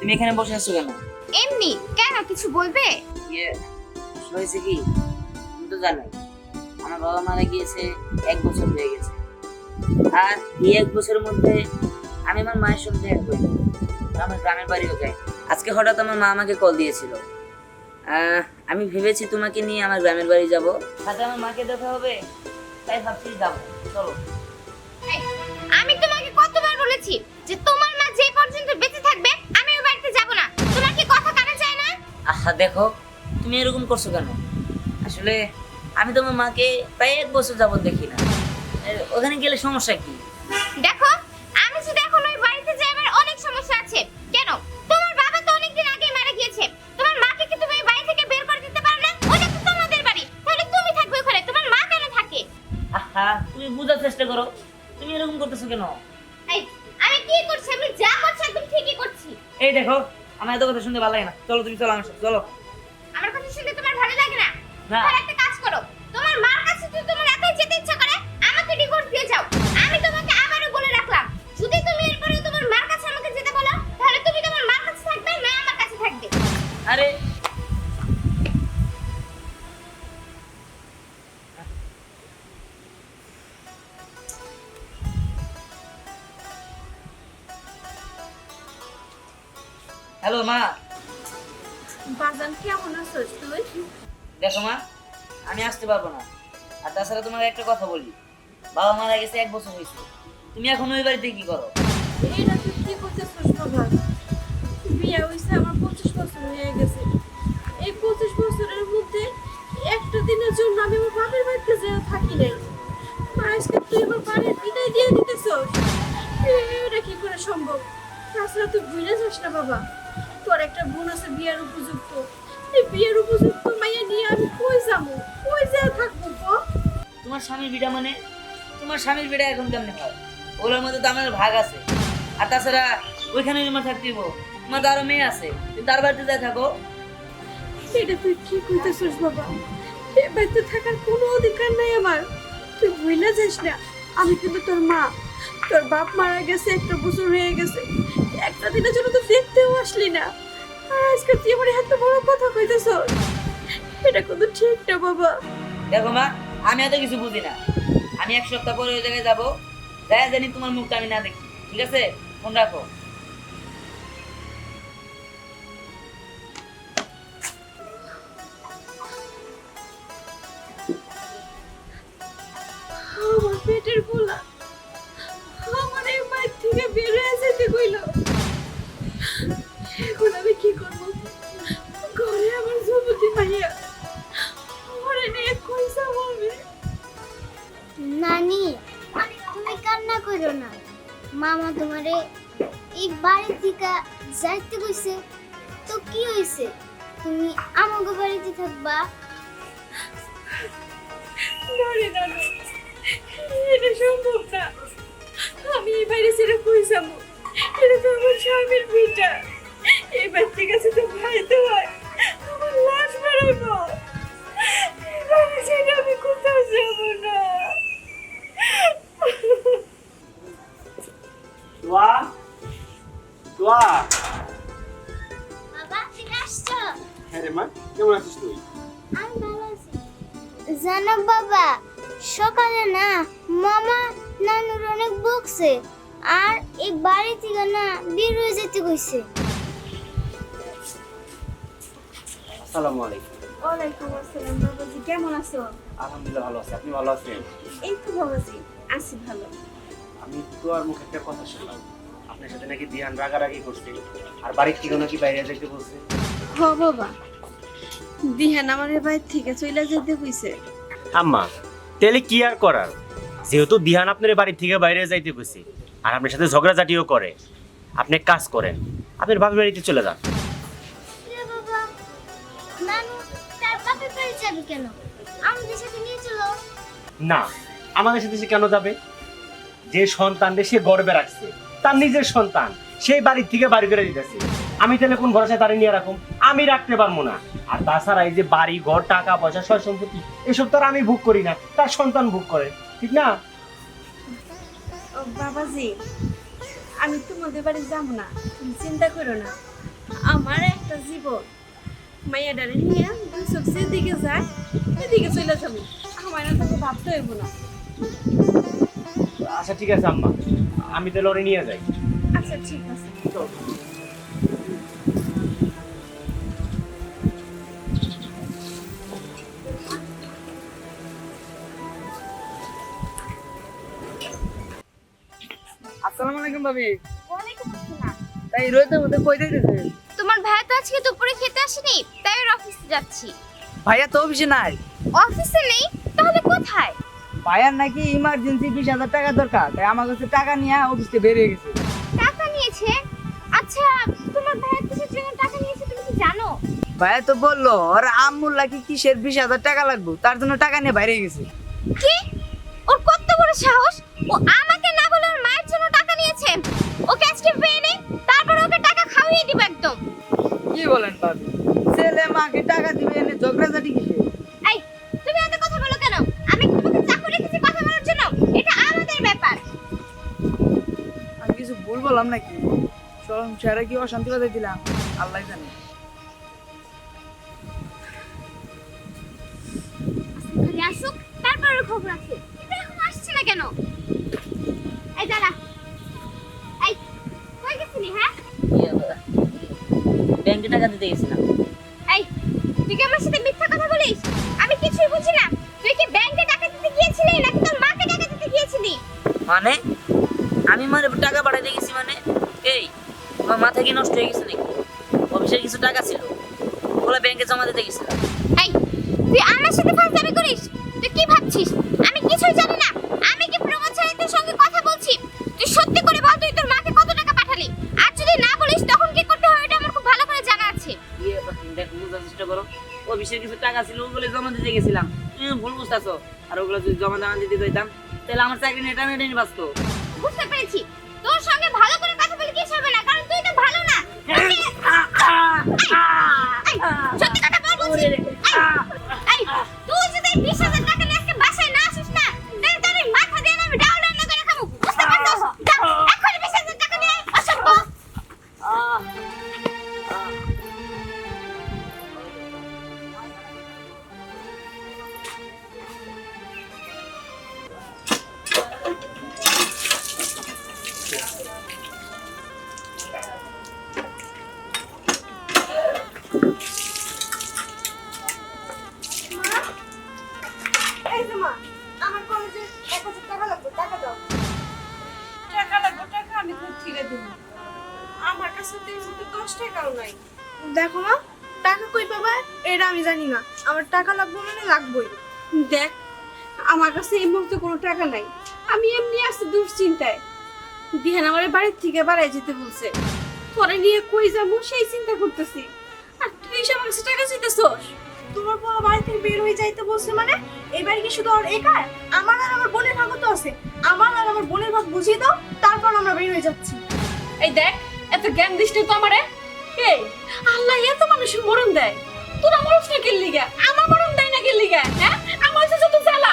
তুমি এখানে বসে আছো কেন? এমনি কেন? কিছু বলবে? ইয়ে হয়েছে কি? তুমি তো জানোই আমার বাবা মারা গিয়েছে এক বছর হয়ে গেছে। আর এই এক বছরের মধ্যে আমি আমার মায়ের সঙ্গে দেখা করি আমার গ্রামের বাড়িও যাই আজকে হঠাৎ আমার মা আমাকে কল দিয়েছিল। আমি ভেবেছি তোমাকে নিয়ে আমার গ্রামের বাড়ি যাব। সাথে আমার মাকে দেখা হবে তাই ভাবছি যাব। চলো। আমি তোমাকে কতবার বলেছি যে তোমার মা যে পর্যন্ত বেঁচে থাকবে দেখো তুমি এরকম করছ কেন? আসলে আমি তোমার মাকে প্রায় এক বছর যাবত দেখি না। ওখানে গেলে সমস্যা কি? দেখো আমি যদি এখন ওই বাড়িতে যাই আমার অনেক সমস্যা আছে। কেন? তোমার বাবা তো অনেকদিন আগে মারা গিয়েছে। তোমার মাকে কি তুমি ওই বাড়ি থেকে বের করে দিতে পারো না? ওটা তো তোমাদের বাড়ি। তাহলে তুমি থাকবে ওখানে তোমার মা কেন থাকে? আহা তুমি বোঝার চেষ্টা করো। তুমি এরকম করতেছো কেন? এই আমি কি করছি? আমি যা করছি একদম ঠিকই করছি। এই দেখো আমার এত কথা শুনতে ভালো লাগে না। চলো তুমি চলো আমার সাথে চলো। আমার কথা শুনতে তোমার ভালো লাগে না? না। তোমাকে একটা কথা বলি। বাবা মারা গেছে এক বছর হয়েছে। তুমি এখন ওই বাড়িতে কি করো? এই পঁচিশ বছরের মধ্যে একটা দিনের জন্য আমি আমার বাপের বাড়িতে যে থাকি নাই। আজকে তুই আমার বাড়ির বিদায় দিয়ে দিতেছস? এটা কি করে সম্ভব? তাছাড়া তুই ভুলে যাস না বাবা। তোর একটা বোন আছে বিয়ের উপযুক্ত। এই বিয়ের উপযুক্ত মাইয়া স্বামীর বিটা মানে? তোমার স্বামীর বিটা এখন কেমনে হয় ওগুলোর মধ্যে তো আমার ভাগ আছে। আর তাছাড়া ওইখানে তোমার থাকতে হইবো। তোমার তো আরও মেয়ে আছে। তুমি তার বাড়িতে যাই থাকো। এটা তুই কি কইতেছিস বাবা? এ বাড়িতে থাকার কোনো অধিকার নাই আমার। তুই ভুলে যাস না। আমি কিন্তু তোর মা। তোর বাপ মারা গেছে একটা বছর হয়ে গেছে। একটা দিনের জন্য তো দেখতেও আসলি না। আর আজকে তুই আমার এত বড় কথা কইতেছ এটা কিন্তু ঠিক না বাবা। দেখো মা আমি এত কিছু বুঝি না। আমি এক সপ্তাহ পরে ওই জায়গায় যাব যাই জানি তোমার মুখটা আমি না দেখি। ঠিক আছে? ফোন রাখো। পেটের পোলা মামা তোমারে এই বাড়ি থেকে যাইতে কইছে, তো কি হইছে? তুমি আমাকে বাড়িতে থাকবা? নারে নানু এটা সম্ভব না। আমি এই বাইরে ছেড়ে কই যাব? এটা তো আমার স্বামীর ভিটা এই বাচ্চা কাছে তো খাইতে হয়। আমার লাশ বেরোবো। এই বাড়ি ছেড়ে আমি কোথাও যাব না। দোয়া দোয়া বাবা তুমি আসছো হ্যাঁ রে মা কেমন আছিস তুই আমি ভালো আছি জানো বাবা সকালে না মামা নানুর অনেক বকছে আর এই বাড়ি থেকে না বের হয়ে যেতে কইছে। আসসালামু আলাইকুম। ওয়ালাইকুম আসসালাম বাবাজি কেমন আছো? আলহামদুলিল্লাহ ভালো আছি। আপনি ভালো আছেন? এই তো বাবাজি আছি ভালো। আমি তো আর মুখে একটা কথা শুনলাম। আপনার সাথে নাকি ধ্যান রাগারাগি করছে। আর বাড়ির থেকে নাকি বাইরে যেতে বলছে? হ বাবা। দিহান আমার বাইর থেকে চলে যেতে কইছে। আম্মা তাহলে কি আর করার? যেহেতু দিহান আপনার বাড়ি থেকে বাইরে যাইতে কইছে আর আপনার সাথে ঝগড়াঝাটিও করে। আপনি এক কাজ করেন আপনার বাপের বাড়িতে চলে যান। রে বাবা নানু তার বাপের বাড়ি যাবে কেন? আমাদের সাথে নিয়ে চলো। না আমাদের সাথে সে কেন যাবে? যে সন্তান সে গর্বে রাখছে, তার নিজের সন্তান সেই বাড়ির থেকে বাড়ি করে দিতেছে। আমি তাহলে কোন ভরসায় তারে নিয়ে রাখুন আমি রাখতে পারব না। আর তাছাড়া এই যে বাড়ি, ঘর, টাকা পয়সা, সয় সম্পত্তি, এসব তো আর আমি ভোগ করি না, তার সন্তান ভোগ করে, ঠিক না? বাবাজি, আমি তোমাদের বাড়ি যাব না, তুমি চিন্তা করো না। আমার একটা জীবন, মাইয়া ডালে নিয়ে দুই চোখ যেদিকে যায় সেদিকে চলে যাব। আমার ভাবতে হইব না। আচ্ছা ঠিক আছে আম্মা। আমি তাহলে ওরে নিয়ে যাই। আচ্ছা ঠিক আছে। আসসালামু আলাইকুম ভাবি। ওয়ালাইকুম আসসালাম। তাই মধ্যে কই তোমার ভাই তো আজকে দুপুরে খেতে আসেনি তাই ওর অফিসে যাচ্ছি। ভাইয়া তো অফিসে নাই। অফিসে নেই? তাহলে কোথায়? ভাইয়ার নাকি ইমার্জেন্সি বিশ হাজার টাকা দরকার তাই আমার কাছে টাকা নিয়ে অফিস থেকে বেরিয়ে গেছে। টাকা নিয়েছে? আচ্ছা তোমার ভাই কিসের জন্য টাকা নিয়েছে তুমি কি জানো? ভাইয়া তো বলল ওর আম্মুর নাকি কিসের বিশ হাজার টাকা লাগবে তার জন্য টাকা নিয়ে বাইরে গেছে। কি? ওর কত বড় সাহস? ও সংসারে কি অশান্তি বাজাই দিলাম? আল্লাহ জানে। খালি আসুক তারপর খবর আছে। কিন্তু এখন আসছে না কেন? এই দাঁড়া। এই কই গেছিলি হ্যাঁ? ব্যাংকে টাকা দিতে গেছিলাম। এই তুই কি আমার সাথে মিথ্যা কথা বলিস? আমি কিছুই বুঝি না। তুই কি ব্যাংকে টাকা দিতে গিয়েছিলি নাকি তোর মাকে টাকা দিতে গিয়েছিলি? মানে? মাথা কি নষ্ট হয়ে গেছে নাকি? অফিসের কিছু টাকা ছিল ওগুলো ব্যাংকে জমা দিতে গেছিলাম এই তুই আমার সাথে ফাজলামি করিস? তুই কি ভাবছিস? আমি কিছুই জানি না। আমি কি প্রমোদ সাহিত্যের সঙ্গে কথা বলছি? তুই সত্যি করে বল তুই তোর মাকে কত টাকা পাঠালি? আর যদি না বলিস তখন কি করতে হয় এটা আমার খুব ভালো করে জানা আছে। দেখো বোঝার চেষ্টা করো অফিসের কিছু টাকা ছিল ওগুলো জমা দিতে গেছিলাম। তুমি ভুল বুঝতেছো। আর ওগুলো যদি জমা জমা দিতে দিতাম তাহলে আমার চাকরি নেটা নেটেনি বাঁচতো বুঝতে পেরেছি। Hey! দেখো মা টাকা কই পাবা? এটা আমি জানি না আমার টাকা লাগবে মানে লাগবেই। দেখ আমার কাছে এই মুহূর্তে কোনো টাকা নাই। আমি এমনি আছি দুশ্চিন্তায়। বিহান আমার বাড়ির থেকে বাড়ায় যেতে বলছে। পরে নিয়ে কই যাব সেই চিন্তা করতেছি। আর তুই এসে আমার কাছে টাকা চাইতেছস? তোমার বড় বাড়ি থেকে বের হয়ে যাইতে বলছে মানে? এবার কি শুধু ওর একার আমার আর আমার বোনের ভাগও তো আছে। আমার আর আমার বোনের ভাগ বুঝিয়ে দাও তারপর আমরা বের হয়ে যাচ্ছি। এই দেখ এত জ্ঞান দৃষ্টি তো আমারে। এই আল্লাহ এত মানুষের মরণ দেয়। তোরা মরছ না কি লিগা? আমার মরণ দেয় না কি লিগা হ্যাঁ? আমার কাছে তো জ্বালা।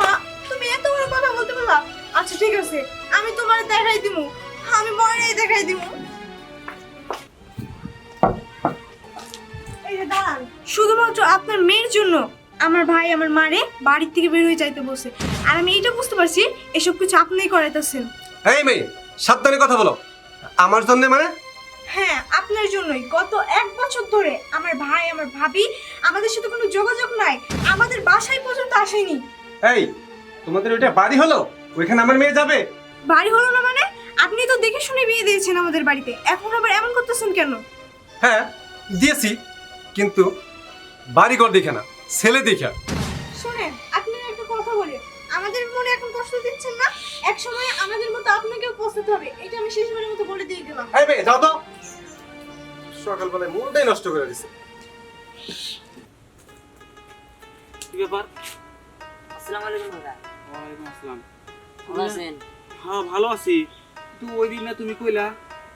মা তুমি এত বড় কথা বলতে পারলা? আচ্ছা ঠিক আছে আমি তোমার দেখাই দিমু। আমি মরে দেখাই দিমু। এই যে দাঁড়ান শুধুমাত্র আপনার মেয়ের জন্য আমার ভাই আমার মারে বাড়ির থেকে বের হয়ে যাইতে বসে আর আমি এইটা বুঝতে পারছি এসব কিছু আপনিই করাইতেছেন। এই মেয়ে সাবধানে কথা বলো। আমার জন্য মানে? হ্যাঁ আপনার জন্যই। গত এক বছর ধরে আমার ভাই আমার ভাবি আমাদের সাথে কোনো যোগাযোগ নাই। আমাদের বাসায় পর্যন্ত আসেনি। এই তোমাদের ওইটা বাড়ি হলো? ওইখানে আমার মেয়ে যাবে? বাড়ি হলো না মানে? আপনি তো দেখে শুনে বিয়ে দিয়েছেন আমাদের বাড়িতে। এখন আবার এমন করতেছেন কেন? হ্যাঁ দিয়েছি কিন্তু বাড়ি বাড়িঘর দেখে না ছেলে দেখা। শুনেন আপনি একটা কথা বলি। আমাদের মনে এখন কষ্ট দিচ্ছেন না। এক সময় আমাদের মতো আপনাকেও পৌঁছাতে হবে। এটা আমি শেষবারের মতো বলে দিয়ে গেলাম। এই মেয়ে যাও তো। সকালবেলায় মনটাই নষ্ট করে দিছে। কি ব্যাপার? আসসালামু আলাইকুম দাদা। ওয়ালাইকুম আসসালাম। ভালো আছেন? হ্যাঁ ভালো আছি। তো ওই দিন না তুমি কইলা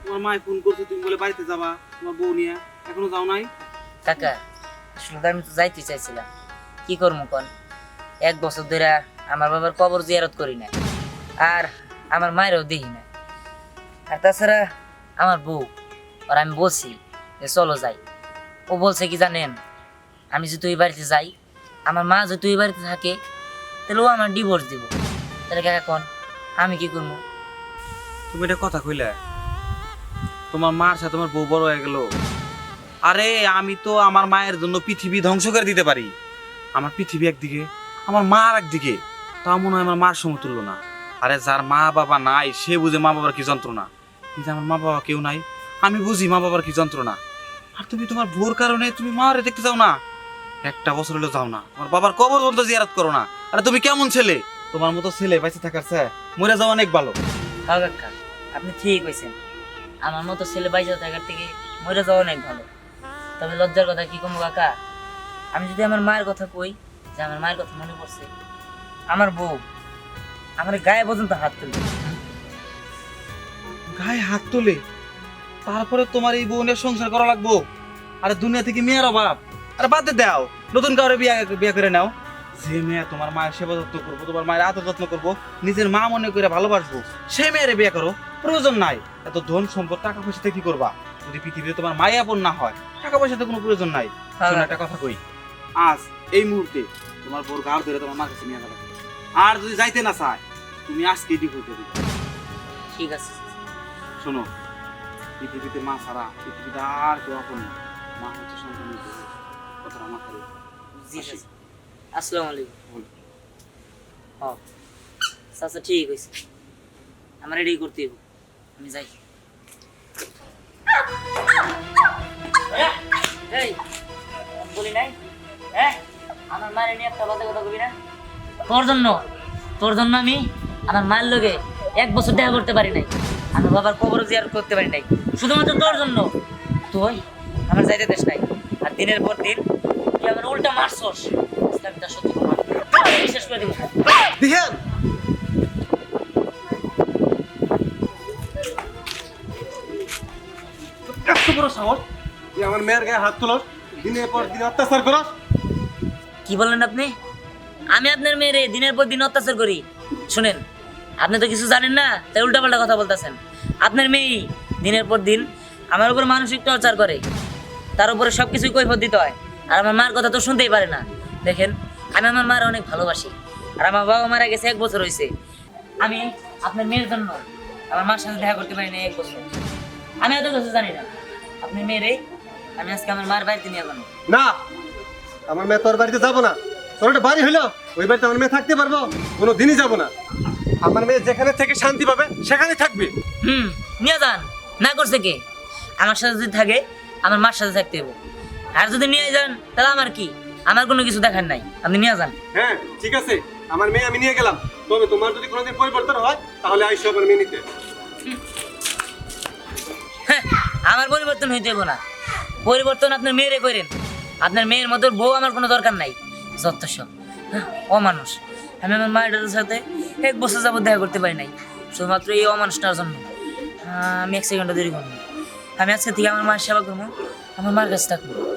তোমার মায় ফোন করছে তুমি বলে বাড়িতে যাবা তোমার বউ নিয়ে। এখনও যাও নাই? কাকা আসলে আমি তো যাইতে চাইছিলাম। কি করব কোন? এক বছর ধরে আমার বাবার কবর জিয়ারত করি না আর আমার মায়েরও দেখি না আর তাছাড়া আমার বউ আর আমি বলছি যে চলো যাই। ও বলছে কি জানেন, আমি যদি ওই বাড়িতে যাই, আমার মা যদি ওই বাড়িতে থাকে, তাহলে ও আমার ডিভোর্স দিব। তাহলে কাকা কন, আমি কি করব? তুমি এটা কথা কইলে, তোমার মার সাথে তোমার বউ বড় হয়ে গেল। আরে, আমি তো আমার মায়ের জন্য পৃথিবী ধ্বংস করে দিতে পারি। আমার পৃথিবী একদিকে, আমার মা আর একদিকে। তাও মনে হয় আমার মার সমতুল্য না। আরে যার মা বাবা নাই, সে বুঝে মা বাবার কি যন্ত্রণা। কিন্তু আমার মা বাবা কেউ নাই, আমি বুঝি মা বাবার কি যন্ত্রণা। আর তুমি তোমার ভোর কারণে তুমি মারে দেখতে যাও না? একটা বছর হলেও যাও না। তোমার বাবার কবর পর্যন্ত জিয়ারত করো না। আরে তুমি কেমন ছেলে? তোমার মতো ছেলে বেঁচে থাকার চায় মরে যাওয়া অনেক ভালো। আপনি ঠিক কইছেন। আমার মতো ছেলে বাইজা থাকার থেকে মরে যাওয়া অনেক ভালো। তবে লজ্জার কথা কি কমবো কাকা? আমি যদি আমার মায়ের কথা কই, যে আমার মায়ের কথা মনে পড়ছে আমার বউ। আমার গায়ে পর্যন্ত হাত তুলবে গায়ে হাত তুলে? তারপরে তোমার এই বোনের সংসার করা লাগবো? আরে দুনিয়া থেকে মেয়ের অভাব আরে বাদ দাও। নতুন কাউরে বিয়ে বিয়ে করে নাও। যে মেয়ে তোমার মায়ের সেবা যত্ন করব তোমার মায়ের আদর যত্ন করব নিজের মা মনে করে ভালোবাসবো সেই মেয়েরে বিয়ে করো। প্রয়োজন নাই। এত ধন সম্পদ টাকা পয়সাতে কি করবা? যদি পৃথিবীতে তোমার মায়া আপন না হয় টাকা পয়সাতে কোনো প্রয়োজন নাই। শোনো একটা কথা কই। আজ এই মুহূর্তে তোমার বোর গাড় ধরে তোমার মার কাছে নিয়ে যাবে। আর যদি যাইতে না চায় তুমি আজকেই ডিভোর্স দিয়ে দিবে। ঠিক আছে শোনো পৃথিবীতে মা ছাড়া পৃথিবীতে আর কেউ আপন না। মা হচ্ছে সন্তানের। কথাটা মাথায় জি আসসালামু আলাইকুম। বল। হ চাচা ঠিক হয়েছে আমার রেডি করতে আমি যাই। এই, বলি নাই? হ্যাঁ আমার মায়ের নিয়ে একটা বাজে কথা কবি না? তোর জন্য তোর জন্য আমি আমার মায়ের লোকে এক বছর দেখা করতে পারি নাই আমার বাবার কবর জিয়ার করতে পারি নাই। শুধুমাত্র তোর জন্য। তুই আমার যাইতে দেশ নাই। আর দিনের পর দিন তুই আমার উল্টা মারছস। ইসলামটা সত্যি প্রমাণ আমি করে দিব। দিহান! এত বড় সাহস তুই আমার মেয়ের গায়ে হাত তুলস দিনের পর দিন অত্যাচার করস। কি বললেন আপনি? আমি আপনার মেয়েরে দিনের পর দিন অত্যাচার করি। শুনেন, আপনি তো কিছু জানেন না, তাই উল্টাপাল্টা কথা বলতেছেন। আপনার মেয়ে দিনের পর দিন আমার উপর মানসিক টর্চার করে। তার উপরে সব কিছুই কৈফত দিতে হয়। আর আমার মার কথা তো শুনতেই পারে না। দেখেন, আমি আমার মার অনেক ভালোবাসি। আর আমার বাবা মারা গেছে এক বছর হয়েছে আমি আপনার মেয়ের জন্য আমার মার সাথে দেখা করতে পারি না এক বছর। আমি এত কিছু জানি না। আপনার মেয়েরে আমি আজকে আমার মার বাড়িতে নিয়ে যাব। না, আমার মেয়ে তোর বাড়িতে যাব না। তোর একটা বাড়ি হইল ওই বাড়িতে আমার মেয়ে থাকতে পারব কোনো দিনই যাব না। আমার মেয়ে যেখানে থেকে শান্তি পাবে সেখানেই থাকবে। হুম নিয়ে যান না করছে কে? আমার সাথে যদি থাকে আমার মার সাথে থাকতে হবে। আর যদি নিয়ে যান তাহলে আমার কি? আমার কোনো কিছু দেখার নাই আপনি নিয়ে যান। হ্যাঁ ঠিক আছে। আমার মেয়ে আমি নিয়ে গেলাম। তবে তোমার যদি কোনোদিন পরিবর্তন হয় তাহলে আইসো আমার মেয়ে নিতে। হ্যাঁ, আমার পরিবর্তন হইতে না। পরিবর্তন আপনার মেয়েরে করেন। আপনার মেয়ের মতো বউ আমার কোনো দরকার নাই। যত সব। হ্যাঁ, অমানুষ। আমি আমার মায়ের সাথে এক বছর যাবত দেখা করতে পারি নাই। শুধুমাত্র এই অমানুষটার জন্য। আমি এক সেকেন্ডও দেরি করব। আমি আজকে থেকে আমার মায়ের সেবা করব। আমার মার কাছে থাকব।